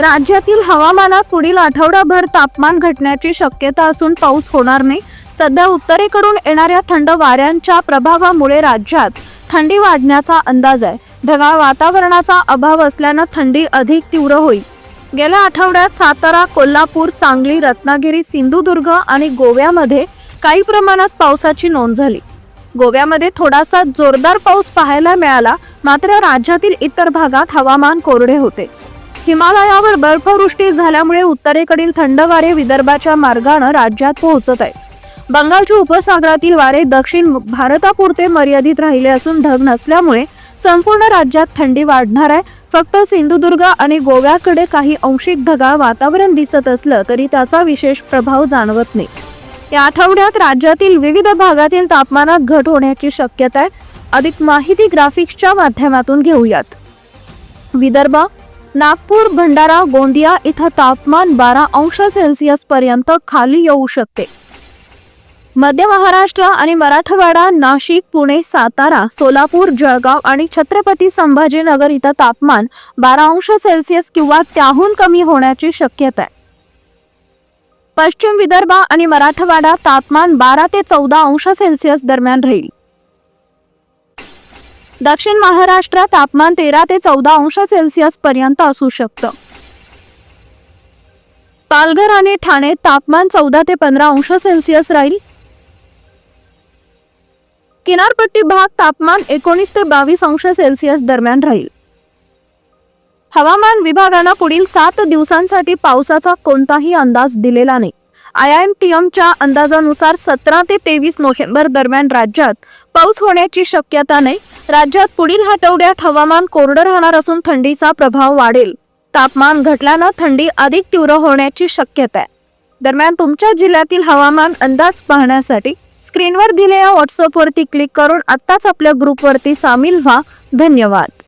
राज्यातील हवामानात पुढील आठवडाभर तापमान घटण्याची शक्यता असून पाऊस होणार नाही. सध्या उत्तरेकडून येणाऱ्या थंड वाऱ्यांच्या प्रभावामुळे राज्यात थंडी वाढण्याचा अंदाज आहे. ढगाळ वातावरणाचा अभाव असल्यानं थंडी अधिक तीव्र होईल. गेल्या आठवड्यात सातारा कोल्हापूर सांगली रत्नागिरी सिंधुदुर्ग आणि गोव्यामध्ये काही प्रमाणात पावसाची नोंद झाली. गोव्यामध्ये थोडासा जोरदार पाऊस पाहायला मिळाला मात्र राज्यातील इतर भागात हवामान कोरडे होते. हिमालयावर बर्फवृष्टी झाल्यामुळे उत्तरेकडील थंड वारे विदर्भाच्या मार्गानं राज्यात पोहोचत आहे. बंगालच्या उपसागरातील वारे दक्षिण भारतापुरते मर्यादित राहिले असून ढग नसल्यामुळे संपूर्ण राज्यात थंडी वाढणार आहे. फक्त सिंधुदुर्ग आणि गोव्याकडे काही अंशिक ढगाळ वातावरण दिसत असलं तरी त्याचा विशेष प्रभाव जाणवत नाही. या आठवड्यात राज्यातील विविध भागातील तापमानात घट होण्याची शक्यता आहे. अधिक माहिती ग्राफिक्सच्या माध्यमातून घेऊयात. विदर्भ नागपूर भंडारा गोंदिया इथं तापमान बारा अंश सेल्सिअस पर्यंत खाली येऊ शकते. मध्य महाराष्ट्र आणि मराठवाडा नाशिक पुणे सातारा सोलापूर जळगाव आणि छत्रपती संभाजीनगर इथं तापमान बारा अंश सेल्सिअस किंवा त्याहून कमी होण्याची शक्यता आहे. पश्चिम विदर्भ आणि मराठवाडा तापमान बारा ते चौदा अंश सेल्सिअस दरम्यान राहील. दक्षिण महाराष्ट्रात तापमान तेरा ते चौदा अंश सेल्सिअस पर्यंत असू शकतं. पालघर आणि ठाणे तापमान चौदा ते पंधरा अंश सेल्सिअस राहील. किनारपट्टी भाग तापमान एकोणीस ते बावीस अंश सेल्सिअस दरम्यान राहील. हवामान विभागानं पुढील सात दिवसांसाठी पावसाचा कोणताही अंदाज दिलेला नाही. आय एम टी एमच्या अंदाजानुसार सतरा ते तेवीस नोव्हेंबर दरम्यान राज्यात पाऊस होण्याची शक्यता नाही. राज्यात पुढील आठवड्यात हवामान कोरडं राहणार असून थंडीचा प्रभाव वाढेल. तापमान घटल्यानं थंडी अधिक तीव्र होण्याची शक्यता आहे. दरम्यान तुमच्या जिल्ह्यातील हवामान अंदाज पाहण्यासाठी स्क्रीनवर दिलेल्या व्हॉट्सअपवरती क्लिक करून आत्ताच आपल्या ग्रुपवरती सामील व्हा. धन्यवाद.